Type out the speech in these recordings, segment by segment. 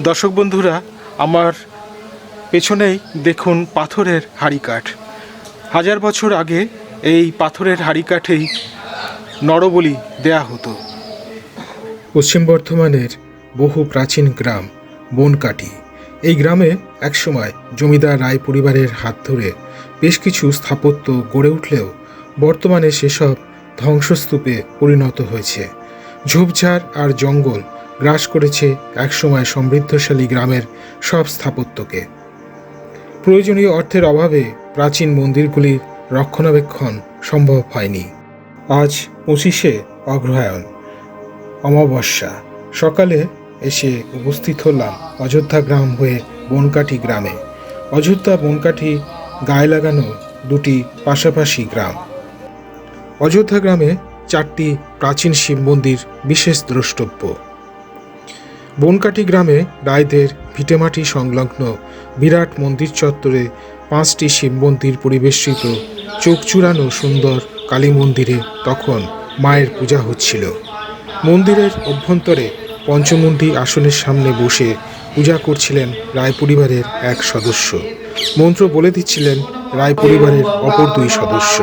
দর্শক বন্ধুরা, আমার পেছনেই দেখুন পাথরের হাড়িকাঠ। হাজার বছর আগে এই পাথরের হাড়িকাঠেই নরবলি দেয়া হতো। পশ্চিম বর্ধমানের বহু প্রাচীন গ্রাম বনকাটি এই গ্রামে একসময় জমিদার রায় পরিবারের হাত ধরে বেশ কিছু স্থাপত্য গড়ে উঠলেও বর্তমানে সেসব ধ্বংসস্তূপে পরিণত হয়েছে। ঝোপঝাড় আর জঙ্গল গ্রাস করেছে একসময় সমৃদ্ধশালী গ্রামের সব স্থাপত্যকে। প্রয়োজনীয় অর্থের অভাবে প্রাচীন মন্দিরগুলির রক্ষণাবেক্ষণ সম্ভব হয়নি। আজ পঁচিশে অগ্রহায়ণ, অমাবস্যা। সকালে এসে উপস্থিত হলাম অযোধ্যা গ্রাম হয়ে বনকাঠি গ্রামে। অযোধ্যা বনকাঠি গায়ে লাগানো দুটি পাশাপাশি গ্রাম। অযোধ্যা গ্রামে চারটি প্রাচীন শিব মন্দির বিশেষ দ্রষ্টব্য। বনকাটি গ্রামে রায়দের ভিটেমাটি সংলগ্ন বিরাট মন্দির চত্বরে পাঁচটি শিব মন্দির পরিবেষ্টিত, চোখ চূড়ানো সুন্দর কালী মন্দিরে তখন মায়ের পূজা হচ্ছিল। মন্দিরের অভ্যন্তরে পঞ্চমুণ্ডী আসনের সামনে বসে পূজা করছিলেন রায় পরিবারের এক সদস্য। মন্ত্র বলে দিচ্ছিলেন, রায় পরিবারের অপর দুই সদস্য।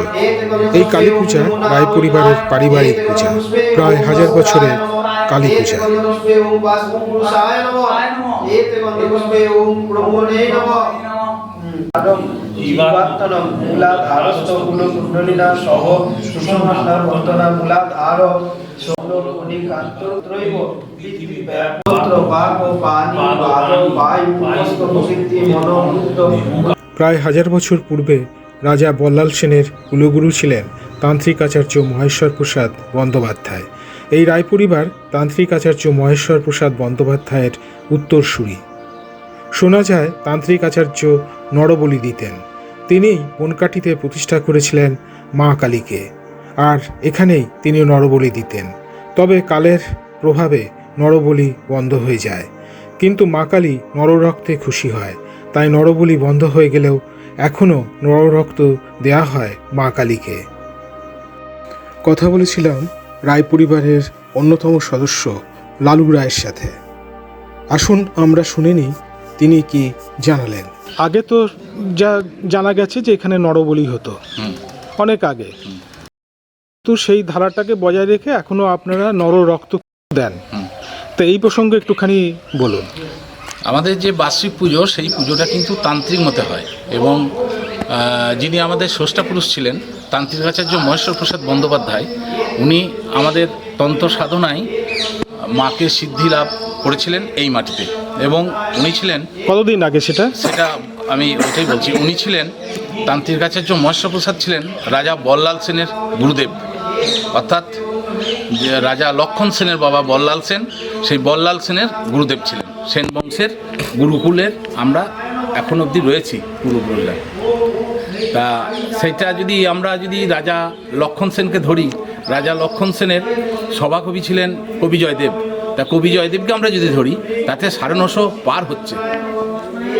এই কালী পূজা রায় পরিবারের পারিবারিক পূজা। প্রায় হাজার বছরের কালী পূজা। প্রায় হাজার বছর পূর্বে রাজা বল্লাল সেনের কুলগুরু ছিলেন তান্ত্রিক আচার্য মহেশ্বর প্রসাদ বন্দ্যোপাধ্যায়। এই রায় পরিবার তান্ত্রিক আচার্য মহেশ্বর প্রসাদ বন্দ্যোপাধ্যায়ের উত্তরসূরি। শোনা যায়, তান্ত্রিক আচার্য নরবলি দিতেন। তিনিই বনকাঠিতে প্রতিষ্ঠা করেছিলেন মা কালীকে। আর এখানেই তিনি নরবলি দিতেন। তবে কালের প্রভাবে নরবলি বন্ধ হয়ে যায়। কিন্তু মা কালী নররক্তে খুশি হয়। তাই নরবলি বন্ধ হয়ে গেলেও এখনও নররক্ত দেয়া হয় মা কালীকে। কথা বলেছিলাম রায় পরিবারের অন্যতম সদস্য লালু রায়ের সাথে। আসুন আমরা শুনে নিই তিনি কি জানালেন। আগে তো যা জানা গেছে যে এখানে নরবলি হতো। অনেক আগে। তো সেই ধারাটাকে বজায় রেখে এখনও আপনারা নর রক্ত দেন তো এই প্রসঙ্গে একটুখানি বলুন। আমাদের যে বার্ষিক পুজো সেই পুজোটা কিন্তু তান্ত্রিক মতে হয় এবং যিনি আমাদের স্রষ্টা পুরুষ ছিলেন তান্ত্রিক আচার্য মহেশ্বর প্রসাদ বন্দ্যোপাধ্যায় উনি আমাদের তন্ত্র সাধনায় মাকে সিদ্ধি লাভ করেছিলেন এই মাটিতে। এবং উনি ছিলেন কতদিন আগে সেটা? সেটা আমি ওইটাই বলছি। উনি ছিলেন তান্ত্রিক আচার্য মহেশ্বর প্রসাদ ছিলেন রাজা বল্লাল সেনের গুরুদেব। অর্থাৎ যে রাজা লক্ষণ সেনের বাবা বল্লাল সেন সেই বল্লাল সেনের গুরুদেব ছিলেন। সেন বংশের গুরুকুলের আমরা এখন অবধি রয়েছি গুরুকুলের। তা সেটা যদি আমরা যদি রাজা লক্ষণ সেনকে ধরি, রাজা লক্ষণ সেনের সভাকবি ছিলেন কবি জয়দেব তা কবি জয়দেবকে আমরা যদি ধরি, তাতে সাড়ে নশো পার হচ্ছে।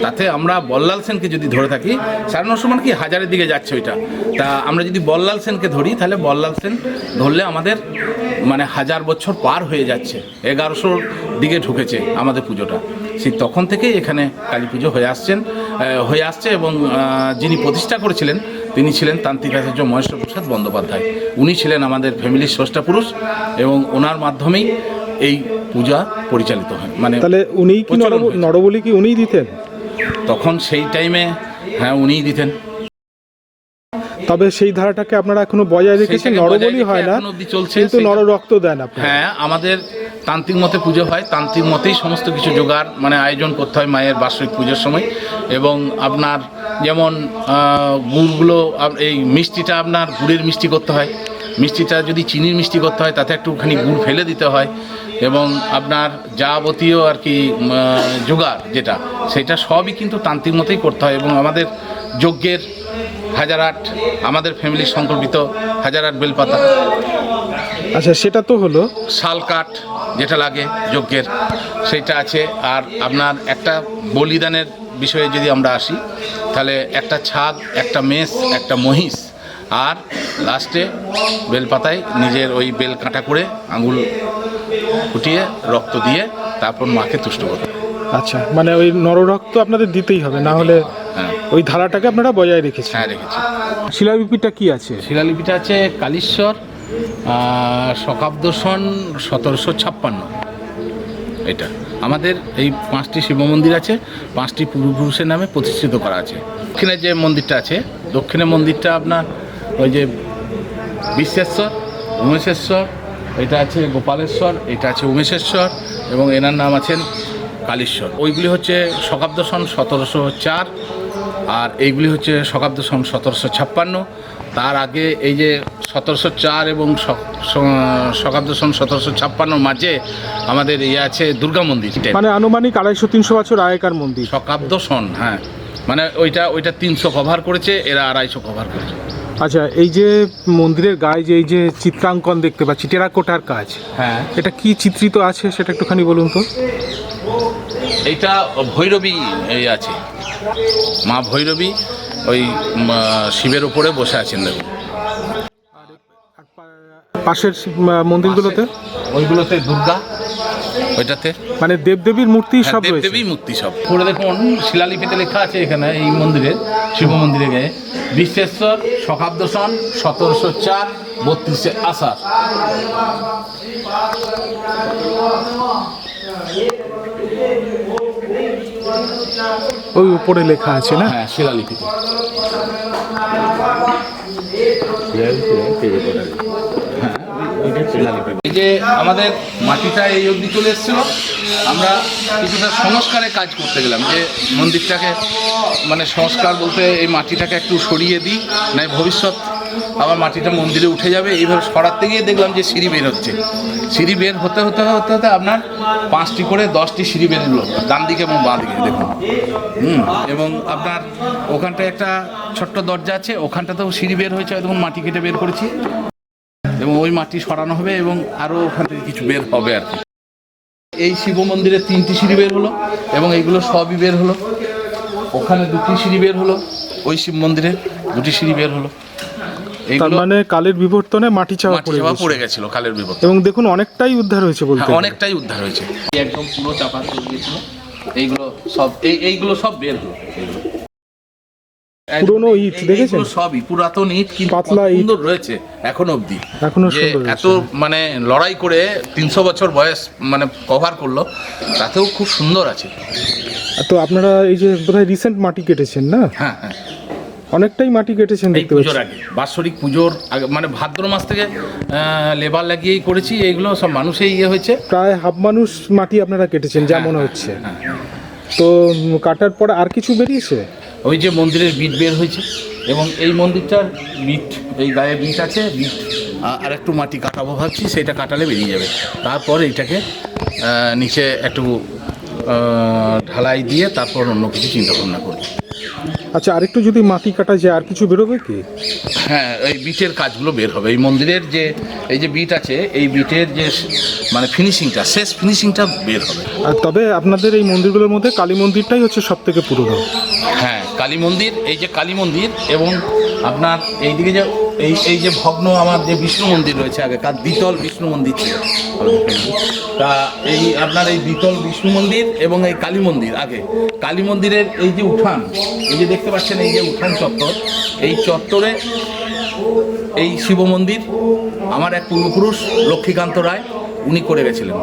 তাতে আমরা বল্লাল সেনকে যদি ধরে থাকি, সাড়ে নশো মানে কি? হাজারের দিকে যাচ্ছে ওইটা। তা আমরা যদি বল্লাল সেনকে ধরি, তাহলে বল্লাল সেন ধরলে আমাদের মানে হাজার বছর পার হয়ে যাচ্ছে। এগারোশোর দিকে ঢুকেছে আমাদের পুজোটা। সেই তখন থেকেই এখানে কালী পুজো হয়ে আসছেন হয়ে আসছে এবং যিনি প্রতিষ্ঠা করেছিলেন তিনি ছিলেন তান্ত্রিক আচার্য মহেশ্বর প্রসাদ বন্দ্যোপাধ্যায়। উনি ছিলেন আমাদের ফ্যামিলির স্রষ্টা পুরুষ এবং ওনার মাধ্যমেই এই পূজা পরিচালিত হয়। মানে তাহলে উনি কি। নরবলি কি উনিই দিতেন? তখন সেই টাইমে হ্যাঁ উনিই দিতেন। তবে সেই ধারাটাকে আপনারা এখনও বজায় রেখেছেন নরবলি হয় না চলছে, কিন্তু নর রক্ত দেন আপনারা। হ্যাঁ আমাদের তান্ত্রিক মতে পুজো হয় তান্ত্রিক মতেই সমস্ত কিছু জোগাড় মানে আয়োজন করতে হয় মায়ের বার্ষিক পুজোর সময়। এবং আপনার যেমন গুড়গুলো এই মিষ্টিটা আপনার গুড়ের মিষ্টি করতে হয়। মিষ্টিটা যদি চিনির মিষ্টি করতে হয় তাতে একটুখানি গুড় ফেলে দিতে হয়। এবং আপনার যাবতীয় আর কি জোগাড় যেটা সেটা সবই কিন্তু তান্ত্রিক মতেই করতে হয়। এবং আমাদের যজ্ঞের হাজার আট আমাদের ফ্যামিলির সংকল্পিত হাজার আট বেলপাতা। আচ্ছা সেটা তো হলো। শাল কাঠ যেটা লাগে যজ্ঞের সেটা আছে। আর আপনার একটা বলিদানের বিষয়ে যদি আমরা আসি তাহলে একটা ছাগ একটা মেষ একটা মহিষ আর লাস্টে বেলপাতায় নিজের ওই বেল কাঁটা করে আঙুল ফুটিয়ে রক্ত দিয়ে তারপর মাকে তুষ্ট করে আচ্ছা মানে ওই নররক্ত আপনাদের দিতেই হবে না হলে ওই ধারাটাকে আপনারা বজায় রেখেছেন। হ্যাঁ রেখেছি। শিলালিপিটা কি আছে? শিলালিপিটা আছে কালীশ্বর আহ, শকাব্দ সন সতেরোশো ছাপ্পান্ন। এটা। আমাদের এই পাঁচটি শিব মন্দির আছে পাঁচটি পূর্বপুরুষের নামে প্রতিষ্ঠিত করা আছে। দক্ষিণে যে মন্দিরটা আছে দক্ষিণে মন্দিরটা আপনার ওই যে বিশ্বেশ্বর উমেশেশ্বর এটা আছে গোপালেশ্বর এটা আছে উমেশেশ্বর এবং এনার নাম আছেন কালীশ্বর। ওইগুলি হচ্ছে শকাব্দ সন সতেরোশো চার আর এইগুলি হচ্ছে শকাব্দ সন সতেরোশো ছাপ্পান্ন। তার আগে এই যে সতেরোশো চার এবং শকাব্দ সন সতেরোশো ছাপ্পান্নর মাঝে আমাদের ইয়ে আছে দুর্গা মন্দির। মানে আনুমানিক আড়াইশো তিনশো বছর আগেকার মন্দির। শকাব্দ সন হ্যাঁ। মানে ওইটা ওইটা তিনশো কভার করেছে এরা আড়াইশো কভার করেছে। আচ্ছা এই যে মন্দিরের গায়ে যে এই যে চিত্রাঙ্কন দেখতে পাচ্ছি টেরাকোটার কাজ হ্যাঁ। এটা কি চিত্রিত আছে? সেটা একটুখানি বলুন তো। এইটা ভৈরবী এই আছে। মা ভৈরবী ওই শিবের উপরে বসে আছেন দেখুন। পাশের মন্দিরগুলোতে? ওইগুলোতে দুর্গা ওইটাতে। মানে দেবদেবীর মূর্তি সব হ্যাঁ, দেবদেবী মূর্তি সব। পরে দেখুন শিলালিপিতে লেখা আছে এখানে এই মন্দিরে শিব মন্দিরে গায়ে। বিশ্বেশ্বর শকাব্দ সন সতেরোশো চার বত্রিশে আষাঢ়। ওই উপরে লেখা আছে না? হ্যাঁ শিলালিপিতে। এই যে আমাদের মাটিটা এই অবধি চলে এসেছিল, আমরা কিছুটা সংস্কারে কাজ করতে গেলাম। যে মন্দিরটাকে মানে সংস্কার বলতে এই মাটিটাকে একটু সরিয়ে দিই, নাই ভবিষ্যৎ আবার মাটিটা মন্দিরে উঠে যাবে। এইভাবে সরাতে গিয়ে দেখলাম যে সিঁড়ি বের হচ্ছে। সিঁড়ি বের হতে হতে হতে হতে আপনার পাঁচটি করে দশটি সিঁড়ি বের হলো, ডান দিকে এবং বাঁ দিকে, দেখুন। হুম, এবং আপনার ওখানটায় একটা ছোট্ট দরজা আছে, ওখানটাতেও সিঁড়ি বের হয়েছে তখন মাটি কেটে বের করেছি। ওই মাটি সরানো হবে এবং আরও ওখান থেকে কিছু বের হবে আর কি। এই শিব মন্দিরে তিনটি সিঁড়ি বের হলো এবং এইগুলো সবই বের হলো। ওখানে দুটি সিঁড়ি বের হলো ওই শিব মন্দিরে দুটি সিঁড়ি বের হলো। তার মানে কালের বিবর্তনে মাটি চাওয়া পড়ে চাপা পড়ে গেছিল কালের বিপদ এবং দেখুন অনেকটাই উদ্ধার হয়েছে বলতে হ্যাঁ, অনেকটাই উদ্ধার হয়েছে। একদম পুরো চাপা চলে গিয়েছিল এইগুলো সব এই এইগুলো সব বের হলো। পুরনো ইট দেখেছেন? সবই পুরাতন ইট কিন্তু পাতলা সুন্দর রয়েছে এখন অবধি। এখনও এত মানে লড়াই করে তিনশো বছর বয়স মানে কভার করল তাতেও খুব সুন্দর আছে। তো আপনারা এই যে বোধহয় রিসেন্ট মাটি কেটেছেন না? হ্যাঁ হ্যাঁ। অনেকটাই মাটি কেটেছেন দেখতে পুজোর আগে বাৎসরিক পুজোর আগে মানে ভাদ্র মাস থেকে লেবার লাগিয়েই করেছি এইগুলো সব মানুষই ইয়ে হয়েছে। প্রায় হাফ মানুষ মাটি আপনারা কেটেছেন যা মনে হচ্ছে। হ্যাঁ তো কাটার পর আর কিছু বেরিয়েছে? ওই যে মন্দিরের বিট বের হয়েছে এবং এই মন্দিরটার বিট এই গায়ে বিট আছে বিট আর একটু মাটি কাটাবো ভাবছি সেটা কাটালে বেরিয়ে যাবে। তারপর এইটাকে নিচে একটু ঢালাই দিয়ে তারপর অন্য কিছু চিন্তা ভাবনা করব আচ্ছা আরেকটু যদি মাটি কাটা যায় আর কিছু বেরোবে কি? হ্যাঁ এই বিটের কাজগুলো বের হবে। এই মন্দিরের যে এই যে বিট আছে এই বিটের যে মানে ফিনিশিংটা শেষ ফিনিশিংটা বের হবে। আর তবে আপনাদের এই মন্দিরগুলোর মধ্যে কালী মন্দিরটাই হচ্ছে সব থেকে পুরনো। হ্যাঁ কালী মন্দির, এই যে কালী মন্দির এবং আপনার এইদিকে যে, এই এই যে ভগ্ন, আমার যে বিষ্ণু মন্দির রয়েছে আগেকার দ্বিতল বিষ্ণু মন্দির ছিল। তা এই আপনার এই দ্বিতল বিষ্ণু মন্দির এবং এই কালী মন্দির আগে। কালী মন্দিরের এই যে উঠান, এই যে দেখতে পাচ্ছেন এই যে উঠান চত্বর, এই চত্বরে এই শিব মন্দির, আমার এক পূর্বপুরুষ লক্ষ্মীকান্ত রায়, উনি করে গেছিলেন।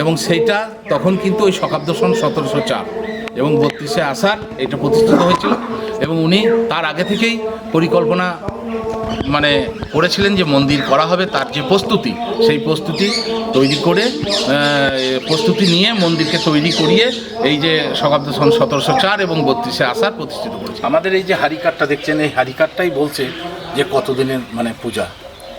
এবং সেইটা তখন কিন্তু ওই শকাব্দ সন সতেরোশো চার। এবং বত্রিশে আষাঢ় এটা প্রতিষ্ঠিত হয়েছিল এবং উনি তার আগে থেকেই পরিকল্পনা মানে করেছিলেন যে মন্দির করা হবে, তার যে প্রস্তুতি, সেই প্রস্তুতি তৈরি করে প্রস্তুতি নিয়ে মন্দিরকে তৈরি করিয়ে এই যে শকাব্দ সন সতেরোশো চার এবং বত্রিশে আষাঢ় প্রতিষ্ঠিত করেছে। আমাদের এই যে হারিকারটা দেখছেন, এই হারিকারটাই বলছে যে কতদিনের মানে পূজা।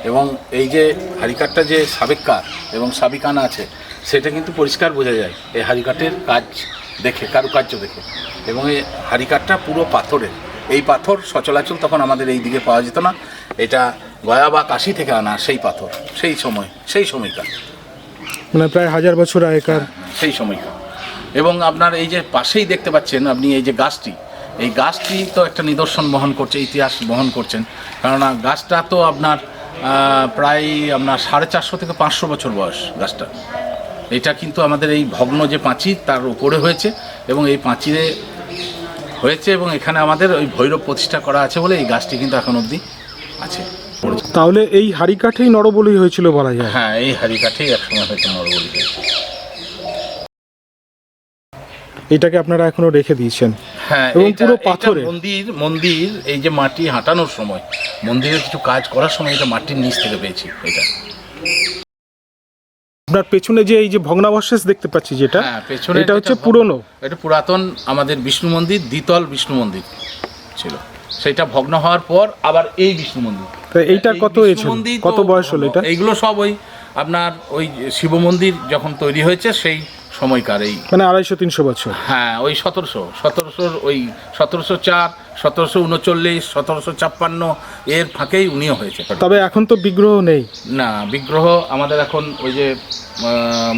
এবং এই যে হারিকারটা যে সাবেককার এবং সাবিকানা আছে, সেটা কিন্তু পরিষ্কার বোঝা যায়। এই হারিকাটের কাজ দেখে কারুকার্য দেখে। এবং এই হারিকাটটা পুরো পাথরের। এই পাথর সচলাচল তখন আমাদের এই দিকে পাওয়া যেত না। এটা গয়া বা কাশি থেকে আনা সেই পাথর। সেই সময় সেই সময়কার। মানে প্রায় হাজার বছর আগেকার। সেই সময়কার। এবং আপনার এই যে পাশেই দেখতে পাচ্ছেন আপনি এই যে গাছটি। এই গাছটি তো একটা নিদর্শন বহন করছে ইতিহাস বহন করছেন। কেননা গাছটা তো আপনার প্রায় আপনার সাড়ে চারশো থেকে পাঁচশো বছর বয়স গাছটা এটা কিন্তু আমাদের এই ভগ্ন যে পাঁচির তার উপরে হয়েছে এবং এই পাঁচিরে হয়েছে এবং এখানে আমাদের ওই ভৈরব প্রতিষ্ঠা করা আছে বলে এই গাছটি কিন্তু এখন অবধি আছে। তাহলে এই হাড়ি কাঠেই নরবলি হয়েছিল বলা যায়? হ্যাঁ এই হাড়ি কাঠেই একসময় হয়তো নরবলি। হয়েছে এটাকে আপনারা এখনও রেখে দিয়েছেন? হ্যাঁ এবং পুরো পাথরের। মন্দির মন্দির এই যে মাটি হাঁটানোর সময় মন্দিরে কিছু কাজ করার সময় এটা মাটির নিচ থেকে পেয়েছি এটা। আপনার পেছনে যে এই যে ভগ্নাবশেষ দেখতে পাচ্ছি যেটা হ্যাঁ পেছনে এটা হচ্ছে পুরনো। এটা পুরাতন আমাদের বিষ্ণু মন্দির দ্বিতল বিষ্ণু মন্দির ছিল। সেটা ভগ্ন হওয়ার পর আবার এই বিষ্ণু মন্দির। তো এইটা কত কত বয়স হলো এটা? এইগুলো সব ওই আপনার ওই শিব মন্দির যখন তৈরি হয়েছে সেই সময়কার এই মানে আড়াইশো তিনশো বছর। হ্যাঁ ওই সতেরোশো। সতেরোশোর ওই সতেরোশো চার সতেরোশো উনচল্লিশ সতেরোশো ছাপ্পান্ন এর ফাঁকেই উনিও হয়েছে। তবে এখন তো বিগ্রহ নেই। না বিগ্রহ আমাদের এখন ওই যে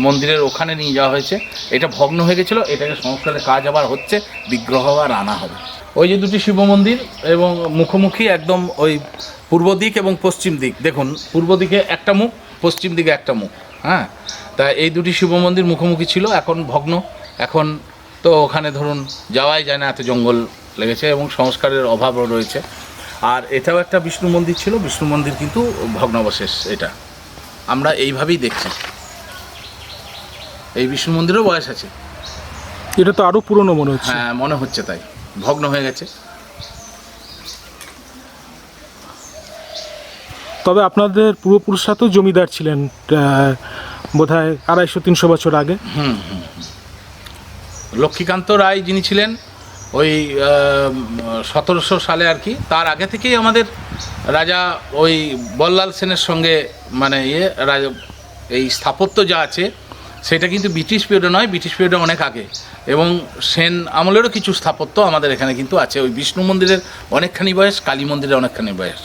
মন্দিরের ওখানে নিয়ে যাওয়া হয়েছে। এটা ভগ্ন হয়ে গেছিল এটাকে সংস্কারের কাজ আবার হচ্ছে বিগ্রহ আবার আনা হবে। ওই যে দুটি শিব মন্দির এবং মুখোমুখি একদম ওই পূর্ব দিক এবং পশ্চিম দিক। দেখুন পূর্ব দিকে একটা মুখ পশ্চিম দিকে একটা মুখ। হ্যাঁ? তা এই দুটি শিব মন্দির মুখোমুখি ছিল এখন ভগ্ন। এখন তো ওখানে ধরুন যাওয়াই যায় না এত জঙ্গল লেগেছে এবং সংস্কারের অভাবও রয়েছে। আর এটাও একটা বিষ্ণু মন্দির ছিল বিষ্ণু মন্দির কিন্তু ভগ্নাবশেষ এটা। আমরা এইভাবেই দেখছি। এই বিষ্ণু মন্দিরও বয়স আছে। এটা তো আরও পুরনো মনে হচ্ছে। হ্যাঁ মনে হচ্ছে তাই। ভগ্ন হয়ে গেছে। তবে আপনাদের পূর্বপুরুষরা তো জমিদার ছিলেন বোধ হয় আড়াইশো, তিনশো বছর আগে। লক্ষ্মীকান্ত রায় যিনি ছিলেন, ওই সতেরোশো সালে আর কি, তার আগে থেকেই আমাদের রাজা ওই বল্লাল সেনের সঙ্গে মানে ইয়ে রাজা, এই স্থাপত্য যা আছে, সেটা কিন্তু ব্রিটিশ পিরিয়ডে নয়, ব্রিটিশ পিরিয়ডে অনেক আগে। এবং সেন আমলেরও কিছু স্থাপত্য আমাদের এখানে কিন্তু আছে। ওই বিষ্ণু মন্দিরের অনেকখানি বয়স, কালী মন্দিরের অনেকখানি বয়স।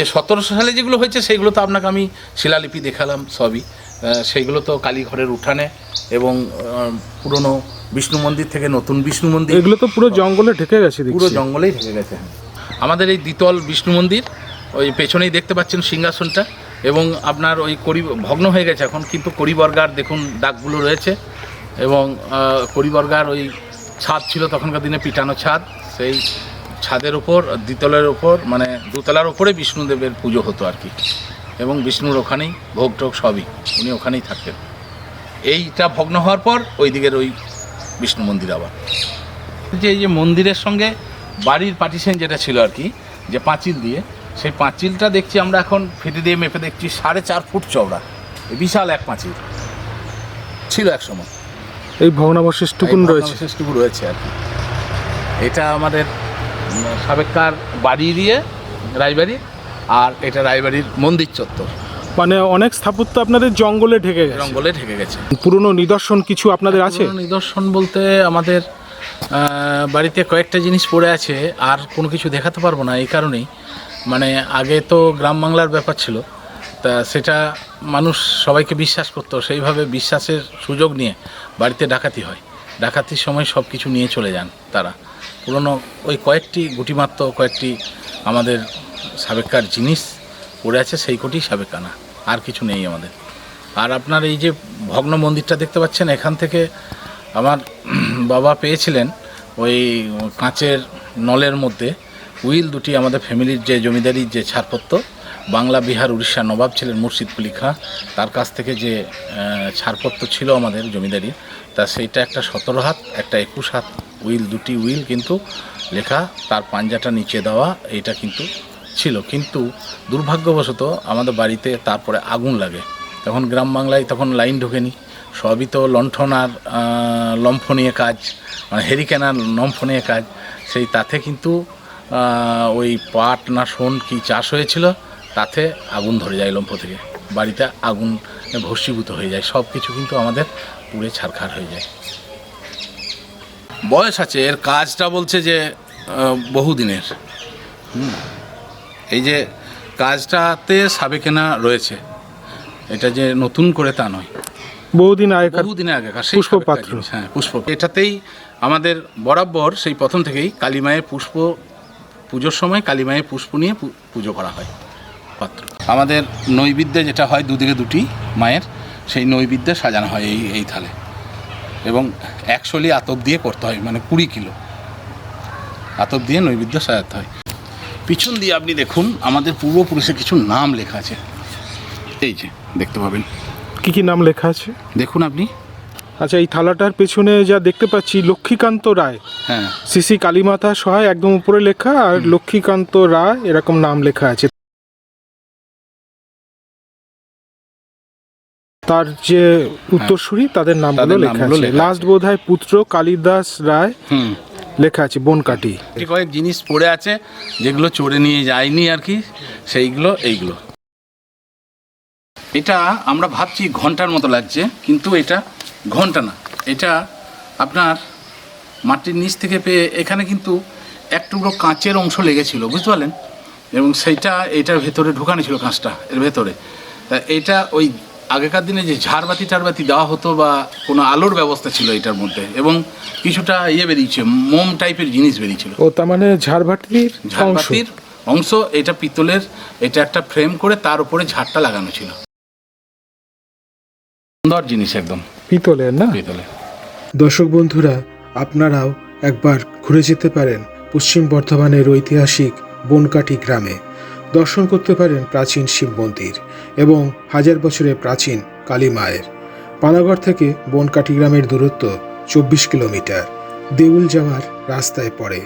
যে সতেরোশো সালে যেগুলো হয়েছে সেইগুলো তো আপনাকে আমি শিলালিপি দেখালাম সবই। সেইগুলো তো কালীঘরের উঠানে এবং পুরনো বিষ্ণু মন্দির থেকে নতুন বিষ্ণু মন্দির। এগুলো তো পুরো জঙ্গলে ঢেকে গেছে পুরো জঙ্গলেই ঢেকে গেছে। আমাদের এই দ্বিতল বিষ্ণু মন্দির ওই পেছনেই দেখতে পাচ্ছেন সিংহাসনটা এবং আপনার ওই করি ভগ্ন হয়ে গেছে এখন কিন্তু করিবর্গার দেখুন দাগগুলো রয়েছে এবং করিবর্গার ওই ছাদ ছিল তখনকার দিনে পিটানো ছাদ সেই ছাদের ওপর দ্বিতলের ওপর মানে দুতলার ওপরে বিষ্ণুদেবের পুজো হতো আর কি। এবং বিষ্ণুর ওখানেই ভোগ টোগ সবই উনি ওখানেই থাকতেন। এইটা ভগ্ন হওয়ার পর ওই দিকের ওই বিষ্ণু মন্দির আবার। যে এই যে মন্দিরের সঙ্গে বাড়ির পার্টিশন যেটা ছিল আর কি যে পাঁচিল দিয়ে সেই পাঁচিলটা দেখছি আমরা এখন ফেটে দিয়ে মেপে দেখছি সাড়ে চার ফুট চওড়া। বিশাল এক পাঁচিল। ছিল এক সময়। এই ভগ্নাবশেষ টুকুন রয়েছে। শেষটুকু রয়েছে আর কি। এটা আমাদের সাবেককার বাড়ি দিয়ে রায়বাড়ি আর এটা রায়বাড়ির মন্দির চত্বর। মানে অনেক স্থাপত্য আপনাদের জঙ্গলে ঢেকে গেছে। জঙ্গলে ঢেকে গেছে। পুরনো নিদর্শন কিছু আপনাদের আছে? নিদর্শন বলতে আমাদের বাড়িতে কয়েকটা জিনিস পড়ে আছে আর কোনো কিছু দেখাতে পারব না এই কারণেই। মানে আগে তো গ্রাম বাংলার ব্যাপার ছিল তা সেটা মানুষ সবাইকে বিশ্বাস করতো সেইভাবে বিশ্বাসের সুযোগ নিয়ে বাড়িতে ডাকাতি হয়। ডাকাতির সময় সব কিছু নিয়ে চলে যান তারা। পুরনো ওই কয়েকটি গুটিমাত্র কয়েকটি আমাদের সাবেকার জিনিস পড়ে আছে, সেই কোটি সাবেকানা। আর কিছু নেই আমাদের। আর আপনার এই যে ভগ্ন মন্দিরটা দেখতে পাচ্ছেন, এখান থেকে আমার বাবা পেয়েছিলেন ওই কাঁচের নলের মধ্যে। উইল দুটি আমাদের ফ্যামিলির যে জমিদারির যে ছাড়পত্র, বাংলা, বিহার, উড়িষ্যার নবাব ছিলেন মুর্শিদ কুলি খাঁ তার কাছ থেকে যে ছাড়পত্র ছিল আমাদের জমিদারির তা সেইটা একটা সতেরো হাত, একটা একুশ হাত উইল দুটি উইল কিন্তু লেখা, তার পাঞ্জাটা নিচে দেওয়া এটা কিন্তু ছিল। কিন্তু দুর্ভাগ্যবশত আমাদের বাড়িতে তারপরে আগুন লাগে। তখন গ্রাম বাংলায় তখন লাইন ঢোকেনি। সবই তো লণ্ঠন আর লম্ফ নিয়ে কাজ মানে হেরিকেন আর লম্ফ নিয়ে কাজ। সেই তাতে কিন্তু ওই পাট না শোন কি চাষ হয়েছিল, তাতে আগুন ধরে যায় লম্ফ থেকে। বাড়িতে আগুন ভস্মীভূত হয়ে যায়। সব কিছু কিন্তু আমাদের পুড়ে ছারখার হয়ে যায়। বয়স আছে এর কাজটা বলছে যে বহুদিনের। এই যে কাজটাতে সাবেকেনা রয়েছে এটা যে নতুন করে তা নয়। বহুদিন আগে বহুদিনের আগেকার পুষ্পপাত্র। হ্যাঁ পুষ্প। এটাতেই আমাদের বরাবর সেই প্রথম থেকেই কালীমায়ের পুষ্প পুজোর সময় কালীমায়ের পুষ্প নিয়ে পুজো করা হয়। পাত্র। আমাদের নৈবেদ্যে যেটা হয় দুদিকে দুটি মায়ের সেই নৈবেদ্য সাজানো হয় এই এই থালে। এবং একশোলি আতপ দিয়ে করতে হয় মানে কুড়ি কিলো আতপ দিয়ে নৈবেদ্য সাজাতে হয়। পিছন দিয়ে আপনি দেখুন আমাদের পূর্বপুরুষের কিছু নাম লেখা আছে। এই যে দেখতে পাবেন। কি কি নাম লেখা আছে? দেখুন আপনি। আচ্ছা এই থালাটার পেছনে যা দেখতে পাচ্ছি লক্ষ্মীকান্ত রায়। হ্যাঁ। শ্রী কালীমাতা সহায় একদম উপরে লেখা আর লক্ষ্মীকান্ত রায় এরকম নাম লেখা আছে। তার যে উত্তরসূরি তাদের নামগুলো লেখা আছে। লাস্ট বোধ হয় পুত্র কালিদাস রায় হুম। লেখা আছে বনকাটি কয়েক জিনিস পড়ে আছে যেগুলো চড়ে নিয়ে যায়নি আর কি সেইগুলো এইগুলো। এটা আমরা ভাবছি ঘণ্টার মতো লাগছে কিন্তু এটা ঘণ্টা না। এটা আপনার মাটির নিচ থেকে পেয়ে এখানে কিন্তু এক টুকরো কাঁচের অংশ লেগেছিল বুঝতে পারলেন? এবং সেইটা এটার ভেতরে ঢুকানো ছিল কাঁচটা এর ভেতরে। তা এটা ওই আগেকার দিনে যে ঝাড়বাতি টারবাতি দেওয়া হতো বা কোনো আলোর ব্যবস্থা ছিল এটার মধ্যে এবং কিছুটা ইয়ে বেরিয়েছে মোম টাইপের জিনিস বেরিয়েছিল। ও তার মানে ঝাড়বাটির অংশ? ঝাড়বাতির অংশ এটা পিতলের এটা একটা ফ্রেম করে তার উপরে ঝাড়টা লাগানো ছিল। সুন্দর জিনিস একদম। পিতলের না? পিতলে দর্শক বন্ধুরা আপনারাও একবার ঘুরে যেতে পারেন পশ্চিম বর্ধমানের ঐতিহাসিক বনকাটি গ্রামে। দর্শন করতে পারেন প্রাচীন শিব মন্দির। এবং হাজার বছরের প্রাচীন কালী মায়ের। পানাগড় থেকে বনকাটি গ্রামের দূরত্ব চব্বিশ কিলোমিটার। দেউল যাওয়ার রাস্তায় পড়ে।